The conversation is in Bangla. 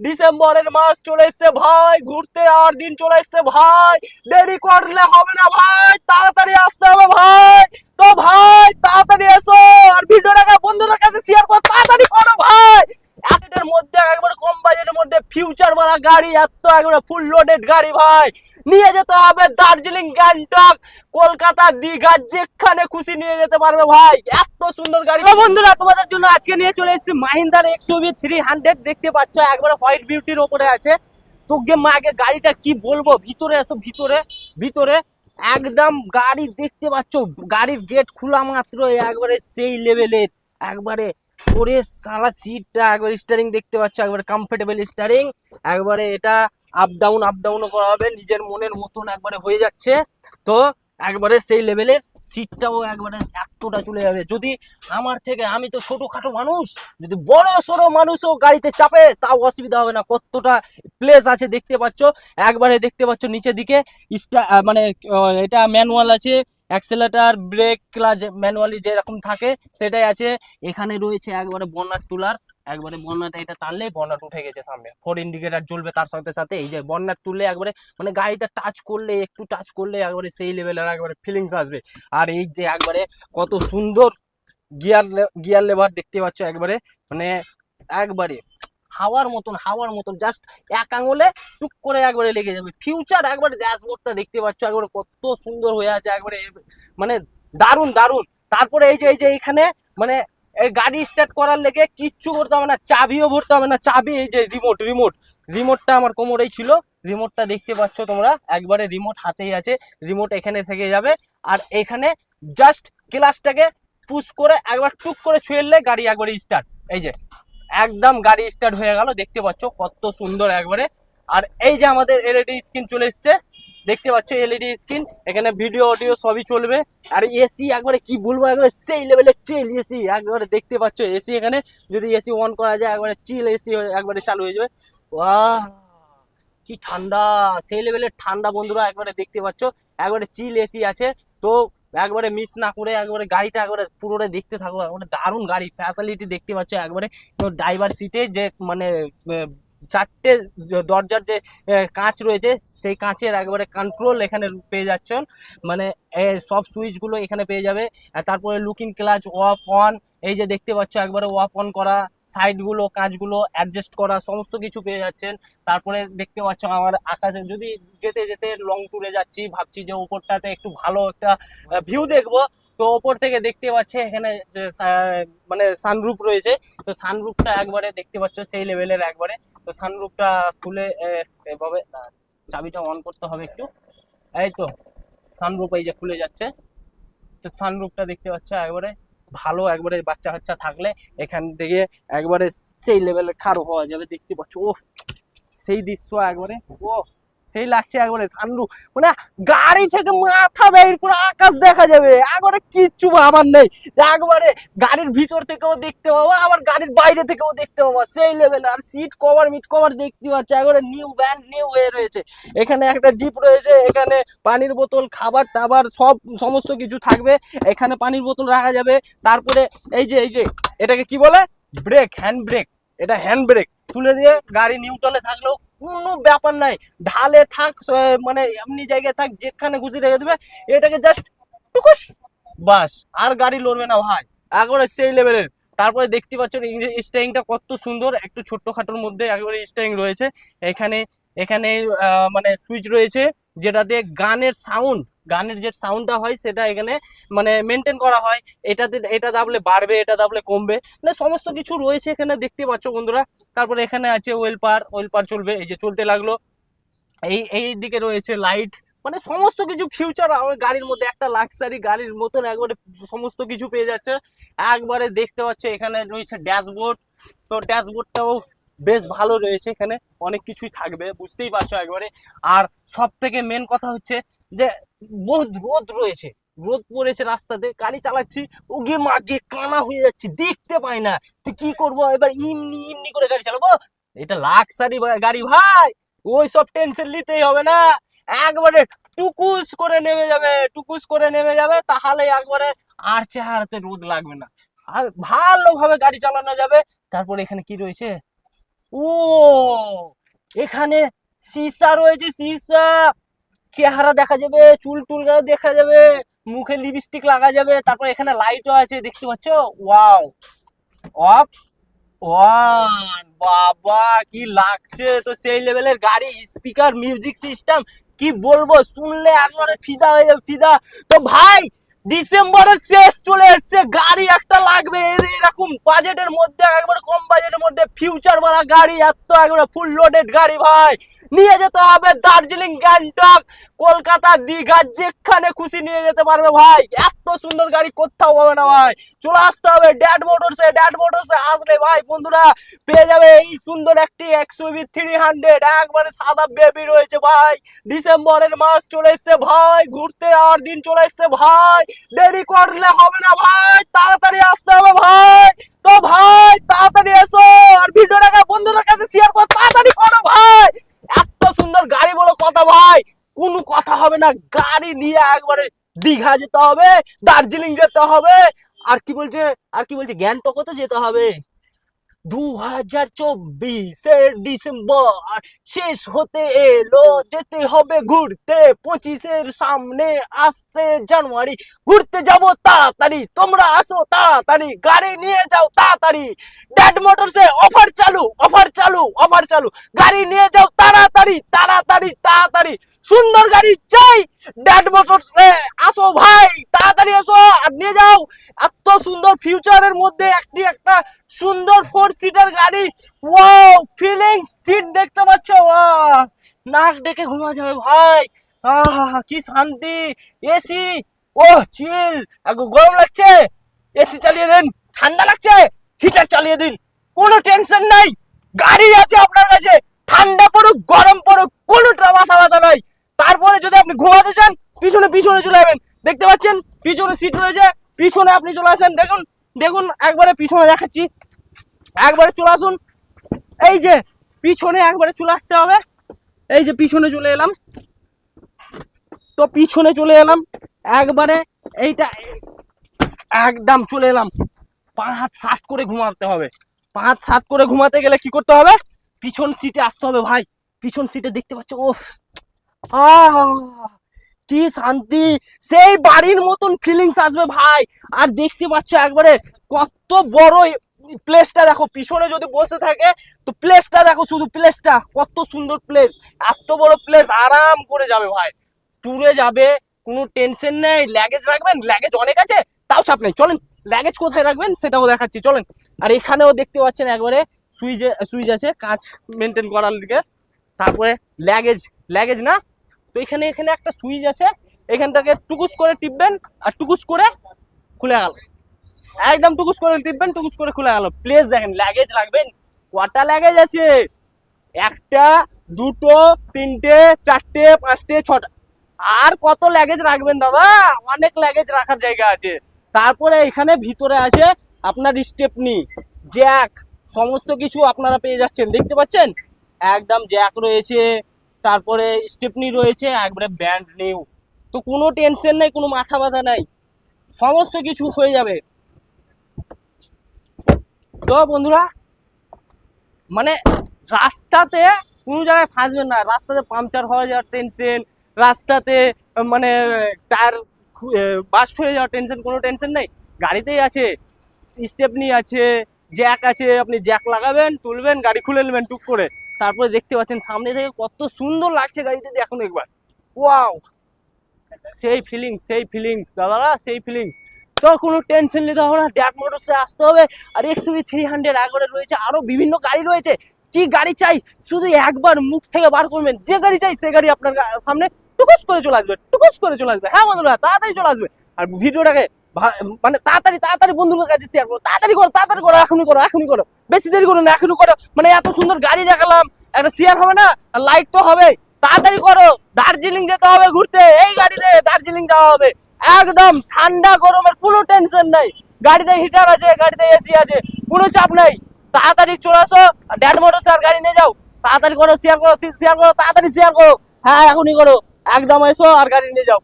ডিসেম্বরের মাস চলে এসছে ভাই, ঘুরতে আর দিন চলে এসছে ভাই। দেরি করলে হবে না ভাই, তাড়াতাড়ি আসতে হবে ভাই। তো ভাই, তাড়াতাড়ি এসো, আর ভিডিওটাকে বন্ধুদের কাছে শেয়ার করো, তাড়াতাড়ি করো ভাই। এর মধ্যে, একবার কম বাজেটের মধ্যে ফিউচার वाला গাড়ি, এত একবারে ফুল লোডেড গাড়ি ভাই। নিয়ে যেতে হবে দার্জিলিং, গ্যাংটক, কলকাতা, দীঘা, যেখানে খুশি নিয়ে যেতে পারবে ভাই। এত সুন্দর গাড়ি। বন্ধুরা, তোমাদের জন্য আজকে নিয়ে চলে এসেছি মাহিন্দার এক্সওভি থ্রি হান্ড্রেড দেখতে পাচ্ছ, একবারে হোয়াইট বিউটির ওপরে আছে। তোকে মা, আগে গাড়িটা কি বলব? ভিতরে এসো, ভিতরে ভিতরে। একদম গাড়ি দেখতে পাচ্ছ, গাড়ির গেট খোলা মাত্র একবারে সেই লেভেলের একবারে ওরে সালা সিটটা একবার স্টারিং দেখতে পাচ্ছ, একবারে কমফোর্টেবল স্টারিং একবারে এটা আপ ডাউন আপ ডাউনও করা হবে, নিজের মনের মতন একবারে হয়ে যাচ্ছে। তো একবারে সেই লেভেলের সিটটাও একবারে এতটা চলে যাবে। যদি আমার থেকে, আমি তো ছোটখাটো মানুষ, যদি বড় সড়ো মানুষও গাড়িতে চাপে, তাও অসুবিধা হবে না। কতটা প্লেস আছে দেখতে পাচ্ছ। একবারে দেখতে পাচ্ছ নিচের দিকে মানে এটা ম্যানুয়াল আছে। অ্যাক্সেলেটার ব্রেক ক্লাচ ম্যানুয়ালি যেরকম থাকে, সেটাই আছে। এখানে রয়েছে একবারে বন্যার তুলার একবারে বন্যাটা এটা টানলেই বন্যাট উঠে গেছে সামনে। ফোর ইন্ডিকেটার জ্বলবে তার সাথে সাথে। এই যে বন্যাট তুললে একবারে মানে গাড়িটা টাচ করলে, একটু টাচ করলে একবারে সেই লেভেলের একবারে ফিলিংস আসবে। আর এই যে একবারে কত সুন্দর গিয়ার গিয়ার লেভার দেখতে পাচ্ছ একবারে। মানে একবারে হাওয়ার মতন হাওয়ার মতন জাস্ট এক আঙুলে টুক করে একবারে লেগে যাবে। ফিউচার একবারে ড্যাশবোর্ডটা দেখতে পাচ্ছ, একবারে কত সুন্দর হয়ে আছে, একবারে মানে দারুণ দারুণ। তারপরে এই যে এই যে এখানে মানে এই গাড়ি স্টার্ট করার লেগে কিচ্ছু করতে হবে না, চাবিও ভরতে হবে না, চাবি এই যে রিমোট রিমোট রিমোটটা আমার কোমরেই ছিল রিমোটটা দেখতে পাচ্ছ তোমরা, একবারে রিমোট হাতেই আছে রিমোট এখানে থেকে যাবে। আর এখানে জাস্ট ক্লাসটাকে পুশ করে একবার টুক করে ছুঁয়েলে গাড়ি একবারে স্টার্ট এই যে একদম গাড়ি স্টার্ট হয়ে গেল, দেখতে পাচ্ছ কত সুন্দর একবারে। আর এই যে আমাদের এলইডি স্ক্রিন চলে এসছে, দেখতে পাচ্ছ এলইডি স্ক্রিন এখানে ভিডিও অডিও সবই চলবে। আর এসি একবারে কি বলব, একবারে সেই লেভেলের চিল এসি একবারে দেখতে পাচ্ছ এসি এখানে। যদি এসি অন করা যায়, একবারে চিল এসি একবারে চালু হয়ে যাবে। কি ঠান্ডা, সেই লেভেলের ঠান্ডা বন্ধুরা একবারে দেখতে পাচ্ছ, একবারে চিল এসি আছে। তো একবারে মিস না করে, একবারে গাড়িটা একবারে পুরোটা দেখতে থাকো। একবারে দারুণ গাড়ি ফ্যাসিলিটি দেখতে পাচ্ছ একবারে। ড্রাইভার সিটে যে মানে চারটে দরজার যে কাঁচ রয়েছে, সেই কাঁচের একবারে কন্ট্রোল এখানে পেয়ে যাচ্ছেন মানে সব সুইচগুলো এখানে পেয়ে যাবে। তারপরে লুকিং ক্লাচ অফ অন এই যে দেখতে পাচ্ছ একবারে অফ অন করা। সাইডগুলো কাঁচগুলো অ্যাডজাস্ট করা, সমস্ত কিছু পেয়ে যাচ্ছেন। তারপরে দেখতে পাচ্ছ আমার আকাশে, যদি যেতে যেতে লং ট্যুরে যাচ্ছি, ভাবছি যে উপরটাতে একটু ভালো একটা ভিউ দেখব। তো ওপর থেকে দেখতে পাচ্ছে এখানে মানে সানরুফ রয়েছে। তো সানরুফটা একবারে দেখতে পাচ্ছ সেই লেভেলের একবারে। তো সানরুফটা খুলে এভাবে চাবিটা অন করতে হবে একটু। এই তো সানরুফ এই যে খুলে যাচ্ছে। তো সানরুফটা দেখতে পাচ্ছ একবারে। ভালো একবারে বাচ্চা কাচ্চা থাকলে এখান থেকে একবারে সেই লেভেলের খারো হওয়া যাবে, দেখতে পাচ্ছ ও সেই দৃশ্য একবারে ও সেই লাগছে একবারে সানরুফ মানে গাড়ি থেকে মাথা বের করে আকাশ দেখা যাবে। একবারে কিচ্ছু আমার নেই। একবারে গাড়ির ভিতর থেকেও দেখতে পাবো, আবার গাড়ির বাইরে থেকেও দেখতে পাবো। সেই লেভেল আর সিট কভার মিট কভার দেখতে পাচ্ছি, একবারে নিউ ব্যান্ড নিউ হয়ে রয়েছে। এখানে একটা ডিপ রয়েছে, এখানে পানির বোতল, খাবার টাবার সব সমস্ত কিছু থাকবে। এখানে পানির বোতল রাখা যাবে। তারপরে এই যে এই যে, এটাকে কি বলে? ব্রেক হ্যান্ড ব্রেক এটা হ্যান্ড ব্রেক তুলে দিয়ে গাড়ি নিউট্রালে থাকলেও কোনো ব্যাপার নাই। ঢালে থাক মানে এমনি জায়গায় থাক, যেখানে খুশি রেখে দেবে, এটাকে জাস্ট টুকুস, বাস, আর গাড়ি লড়বে না ভাই। একবারে সেই লেভেলের তারপরে দেখতে পাচ্ছেন স্টেয়িংটা কত সুন্দর, একটু ছোট্ট খাটোর মধ্যে একবারে স্টেয়িং রয়েছে। এখানে এখানে মানে সুইচ রয়েছে, যেটা দিয়ে গানের সাউন্ড গানের যে সাউন্ডটা হয় সেটা এখানে মানে মেনটেন করা হয়। এটাতে এটা দাবলে বাড়বে, এটা দাবলে কমবে। মানে সমস্ত কিছু রয়েছে এখানে, দেখতে পাচ্ছ বন্ধুরা। তারপরে এখানে আছে ওয়েল পার ওয়েল পার চলবে। এই যে চলতে লাগল। এই এই দিকে রয়েছে লাইট মানে সমস্ত কিছু ফিউচার আমার গাড়ির মধ্যে, একটা লাক্সারি গাড়ির মতন একবারে সমস্ত কিছু পেয়ে যাচ্ছে। একবারে দেখতে পাচ্ছে এখানে রয়েছে ড্যাশবোর্ড তো ড্যাশবোর্ডটাও বেশ ভালো রয়েছে এখানে। অনেক কিছুই থাকবে, বুঝতেই পারছ একবারে। আর সব থেকে মেন কথা হচ্ছে যে বহুত রোদ রয়েছে। রোদ পড়েছে রাস্তাতে গাড়ি চালাচ্ছি ওগে মাগে কানা হয়ে যাচ্ছে, দেখতে পাই না। তো কি করব? এবার ইমনি ইমনি করে গাড়ি চালাবো? এটা লাক্সারি গাড়ি ভাই! ওই সব টেনশন নিতেই হবে না। একবারে টুকুস করে নেমে যাবে, টুকুস করে নেমে যাবে, তাহলে একবারে আর চেহারাতে রোদ লাগবে না। আর ভালোভাবে গাড়ি চালানো যাবে। তারপর এখানে কি রয়েছে? ও, এখানে সিসা রয়েছে, সিসা! চেহারা দেখা যাবে, চুল টুল দেখা যাবে, মুখে লিপস্টিক লাগা যাবে, তারপর এখানে লাইটও আছে, দেখতে পাচ্ছ? ওয়াও অফ ওয়ান বাবা, কি লাগছে তো সেই লেভেলের গাড়ি স্পিকার মিউজিক সিস্টেম কি বলব, শুনলে একবারে ফিদা হয়ে যাবে, ফিদা। তো ভাই, ডিসেম্বরের শেষ চলে এসছে, গাড়ি একটা লাগবে এরকম বাজেটের মধ্যে, একবারে কম বাজেটের মধ্যে ফিউচার বালা গাড়ি, এত একবারে ফুল লোডেড গাড়ি ভাই। নিয়ে যেতে হবে দার্জিলিং, গ্যাংটক, কলকাতা, দীঘা, যেখানে খুশি নিয়ে যেতে পারবে ভাই। এত সুন্দর গাড়ি কোথাও হবে না ভাই। চলে আসতে হবে ড্যাড মোটরসে ড্যাড মোটরসে আসলে ভাই বন্ধুরা পেয়ে যাবে এই সুন্দর একটি এক্সউভি থ্রি হান্ড্রেড একবারে সাদা বেবি রয়েছে ভাই। ডিসেম্বরের মাস চলে এসছে ভাই। ঘুরতে আর দিন চলে এসছে ভাই। দেরি করলে হবে না ভাই। তাড়াতাড়ি আসতে হবে ভাই। তো ভাই, তাড়াতাড়ি এসো। আর ভিডিওটাকে বন্ধুদের কাছে শেয়ার করো। তাড়াতাড়ি করো ভাই। সুন্দর গাড়ি বলো কথা ভাই। কোনো কথা হবে না, গাড়ি নিয়ে একবারে দীঘা যেতে হবে, দার্জিলিং যেতে হবে। আর কি বলছে, আর কি বলছে, গ্যাংটকও তো যেতে হবে। দু হাজার চব্বিশের ডিসেম্বর শেষ হতে এলো, যেতে হবে ঘুরতে। পঁচিশের সামনে আসছে জানুয়ারি, ঘুরতে যাব তাড়াতাড়ি। তোমরা আসো তাড়াতাড়ি, গাড়ি নিয়ে যাও তাড়াতাড়ি। ড্যাড মোটরসে অফার চালু অফার চালু অফার চালু। গাড়ি নিয়ে যাও তাড়াতাড়ি তাড়াতাড়ি তাড়াতাড়ি। সুন্দর গাড়ি চাই। ড্যাড মোটরস আসো ভাই, তাড়াতাড়ি আসো আর নিয়ে যাও। এত সুন্দর ফিউচারের মধ্যে একটি একটা সুন্দর ফোর সিটার গাড়ি। ওয়াও ফিলিং সিট দেখতে পাচ্ছ? নাক ডেকে ঘুমা যাবে ভাই। আহা কি শান্তি। এসি ও চিল গরম লাগছে। এসি চালিয়ে দিন, ঠান্ডা লাগছে। হিটার চালিয়ে দিন। কোনো টেনশন নাই। গাড়ি আছে আপনার কাছে, ঠান্ডা পড়ুক, গরম পড়ুক কোনোটা মাথা ব্যথা নাই। তারপরে যদি আপনি ঘুমাতে চান, পিছনে পিছনে চলে যাবেন দেখতে পাচ্ছেন, পিছনে সিট রয়েছে, পিছনে আপনি চলে আসেন। দেখুন দেখুন, একবারে পিছনে দেখাচ্ছি। একবারে চলে আসুন। এই যে, পিছনে একবারে চলে আসতে হবে। এই যে, পিছনে চলে এলাম। তো পিছনে চলে এলাম। একবারে এইটা, একদম চলে এলাম। পা হাত সাত করে ঘুমাতে হবে। পা হাত সাত করে ঘুমাতে গেলে কি করতে হবে? পিছন সিটে আসতে হবে ভাই। পিছন সিটে দেখতে পাচ্ছ ওফ কি শান্তি। সেই বাড়ির মতন ফিলিংস আসবে ভাই। আর দেখতে পাচ্ছ একবারে কত বড় প্লেসটা দেখো, পিছনে যদি বসে থাকে, তো প্লেসটা দেখো শুধু প্লেসটা কত সুন্দর প্লেস এত বড় প্লেস আরাম করে যাবে ভাই। ট্যুরে যাবে, কোনো টেনশন নেই। ল্যাগেজ রাখবেন? ল্যাগেজ অনেক আছে। তাও চাপ নেই। চলেন ল্যাগেজ কোথায় রাখবেন সেটাও দেখাচ্ছি, চলেন। আর এখানেও দেখতে পাচ্ছেন একবারে সুইচ সুইচ আছে কাঁচ মেনটেন করার দিকে তারপরে ল্যাগেজ ল্যাগেজ না? তো এখানে এখানে একটা সুইচ আছে, এখানটাকে টুকুস করে টিপবেন, আর টুকুস করে খুলে গেল। একদম টুকুস করে টিপবেন, টুকুস করে খুলে গেল। প্লেস দেখেন ল্যাগেজ রাখবেন, কটা ল্যাগেজ আছে? একটা, দুটো, তিনটে, চারটে, পাঁচটে, ছটা। আর কত ল্যাগেজ রাখবেন দাদা? অনেক ল্যাগেজ রাখার জায়গা আছে। তারপরে এখানে ভিতরে আছে আপনার স্টেপনি, জ্যাক, সমস্ত কিছু আপনারা পেয়ে যাচ্ছেন। দেখতে পাচ্ছেন? একদম জ্যাক রয়েছে, তারপরে স্টেপনি রয়েছে, একবারে ব্যান্ড নিউ। তো কোনো টেনশন নেই, কোনো মাথা ব্যথা নাই। সমস্ত কিছু হয়ে যাবে। তো বন্ধুরা মানে রাস্তাতে কোনো জায়গায় ফাঁসবেন না। রাস্তাতে পাংচার হওয়া যাওয়ার টেনশন, রাস্তাতে মানে টায়ার বাস্ট হয়ে যাওয়ার টেনশন কোনো টেনশন নেই। গাড়িতেই আছে। স্টেপনি আছে জ্যাক আছে, আপনি জ্যাক লাগাবেন, তুলবেন, গাড়ি খুলে নেবেন টুক করে। তারপরে দেখতে পাচ্ছেন সামনে থেকে কত সুন্দর লাগছে গাড়িটা দেখুন একবার। ওয়াও সেই ফিলিংস সেই ফিলিংস দাদারা, সেই ফিলিংস তো কোনো টেনশন নিতে হবে না ড্যাক মোটরসে আসতে হবে। আর এক্সুভি থ্রি হান্ড্রেড আগরে রয়েছে আরও বিভিন্ন গাড়ি রয়েছে। কি গাড়ি চাই? শুধু একবার মুখ থেকে বার করবেন। যে গাড়ি চাই, সে গাড়ি আপনার সামনে টুকুস করে চলে আসবে, টুকুস করে চলে আসবে। হ্যাঁ বন্ধুরা, তাড়াতাড়ি চলে আসবে। আর ভিডিওটাকে মানে তাড়াতাড়ি তাড়াতাড়ি বন্ধুদের কাছে শেয়ার করো, তাড়াতাড়ি করো তাড়াতাড়ি করো, এখনই করো এখনই করো। বেশি দেরি করো না, এখনই করো। মানে এত সুন্দর গাড়ি দেখালাম, একটা শেয়ার হবে না, আর লাইক তো হবে তাড়াতাড়ি করো, দার্জিলিং যেতে হবে ঘুরতে, এই গাড়িতে দার্জিলিং যাওয়া হবে। একদম ঠান্ডা গরমের, কোনো টেনশন নাই। গাড়িতে হিটার আছে, গাড়িতে এসি আছে, কোনো চাপ নাই। তাড়াতাড়ি চলে আসো ড্যাড মোটর গাড়ি নিয়ে যাও। তাড়াতাড়ি করো শেয়ার করো শেয়ার করো, তাড়াতাড়ি শেয়ার করো। হ্যাঁ এখনই করো। একদম এসো আর গাড়ি নিয়ে যাও।